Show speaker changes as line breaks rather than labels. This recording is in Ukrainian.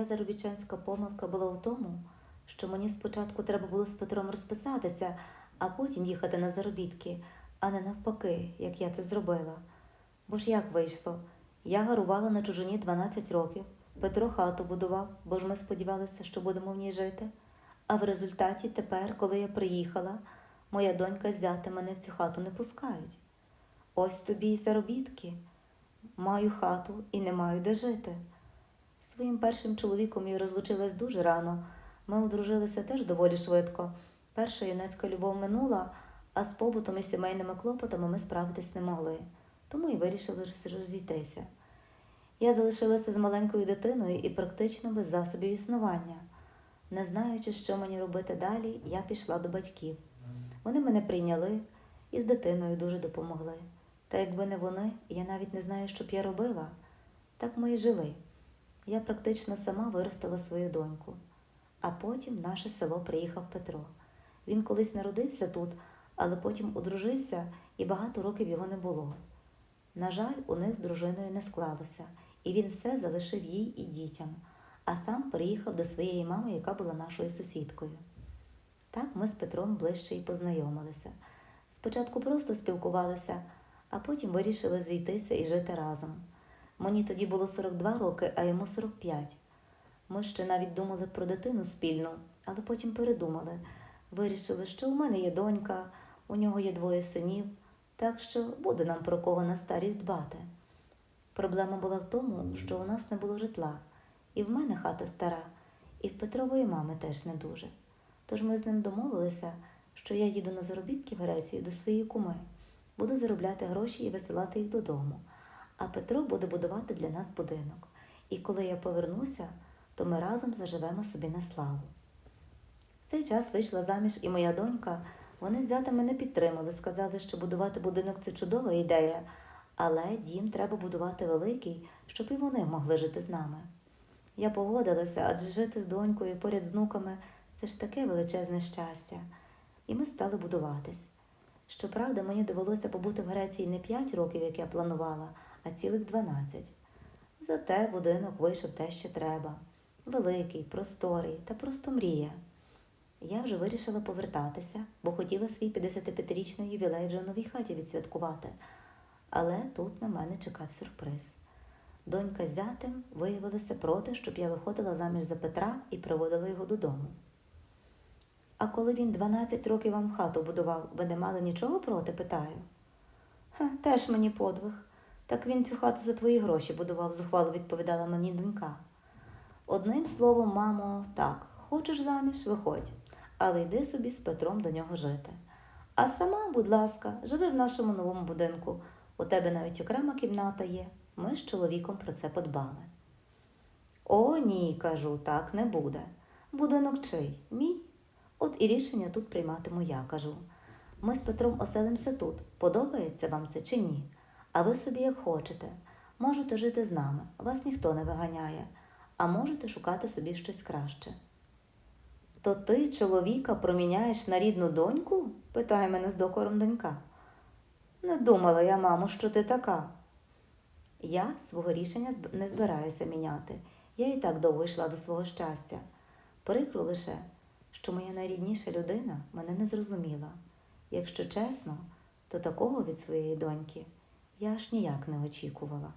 Моя заробітчанська помилка була в тому, що мені спочатку треба було з Петром розписатися, а потім їхати на заробітки, а не навпаки, як я це зробила. Бо ж як вийшло? Я гарувала на чужині 12 років, Петро хату будував, бо ж ми сподівалися, що будемо в ній жити. А в результаті тепер, коли я приїхала, моя донька з зятем мене в цю хату не пускають. Ось тобі й заробітки. Маю хату і не маю де жити. Своїм першим чоловіком я розлучилась дуже рано. Ми одружилися теж доволі швидко. Перша юнацька любов минула, а з побутом і сімейними клопотами ми справитись не могли, тому і вирішили розійтися. Я залишилася з маленькою дитиною і практично без засобів існування. Не знаючи, що мені робити далі, я пішла до батьків. Вони мене прийняли і з дитиною дуже допомогли. Та якби не вони, я навіть не знаю, що б я робила. Так ми і жили. Я практично сама виростила свою доньку. А потім в наше село приїхав Петро. Він колись народився тут, але потім одружився і багато років його не було. На жаль, у них з дружиною не склалося, і він все залишив їй і дітям, а сам переїхав до своєї мами, яка була нашою сусідкою. Так ми з Петром ближче і познайомилися. Спочатку просто спілкувалися, а потім вирішили зійтися і жити разом. Мені тоді було 42 роки, а йому 45. Ми ще навіть думали про дитину спільну, але потім передумали. Вирішили, що у мене є донька, у нього є двоє синів, так що буде нам про кого на старість дбати. Проблема була в тому, що у нас не було житла, і в мене хата стара, і в Петрової мами теж не дуже. Тож ми з ним домовилися, що я їду на заробітки в Грецію до своєї куми, буду заробляти гроші і висилати їх додому. А Петро буде будувати для нас будинок. І коли я повернуся, то ми разом заживемо собі на славу. В цей час вийшла заміж і моя донька. Вони з зятами не підтримали, сказали, що будувати будинок це чудова ідея, але дім треба будувати великий, щоб і вони могли жити з нами. Я погодилася, адже жити з донькою поряд з внуками це ж таке величезне щастя. І ми стали будуватись. Щоправда, мені довелося побути в Греції не 5 років, як я планувала, а цілих 12. Зате будинок вийшов те, що треба. Великий, просторий та просто мрія. Я вже вирішила повертатися, бо хотіла свій 55-річний ювілей вже в новій хаті відсвяткувати. Але тут на мене чекав сюрприз. Донька з зятем виявилися проти, щоб я виходила заміж за Петра і приводила його додому. А коли він 12 років вам хату будував, ви не мали нічого проти? питаю. Ха, теж мені подвиг. Так він цю хату за твої гроші будував, зухвало відповідала мені донька. Одним словом, мамо, так, хочеш заміж, виходь, але йди собі з Петром до нього жити. А сама, будь ласка, живи в нашому новому будинку. У тебе навіть окрема кімната є. Ми з чоловіком про це подбали. О, ні, кажу, так не буде. Будинок чий? Мій? От і рішення тут прийматиму я, кажу. Ми з Петром оселимося тут. Подобається вам це чи ні? А ви собі як хочете. Можете жити з нами, вас ніхто не виганяє, а можете шукати собі щось краще. То ти чоловіка проміняєш на рідну доньку? питає мене з докором донька. Не думала я, мамо, що ти така. Я свого рішення не збираюся міняти. Я і так довго йшла до свого щастя. Прикро лише, що моя найрідніша людина мене не зрозуміла. Якщо чесно, то такого від своєї доньки я аж ніяк не очікувала.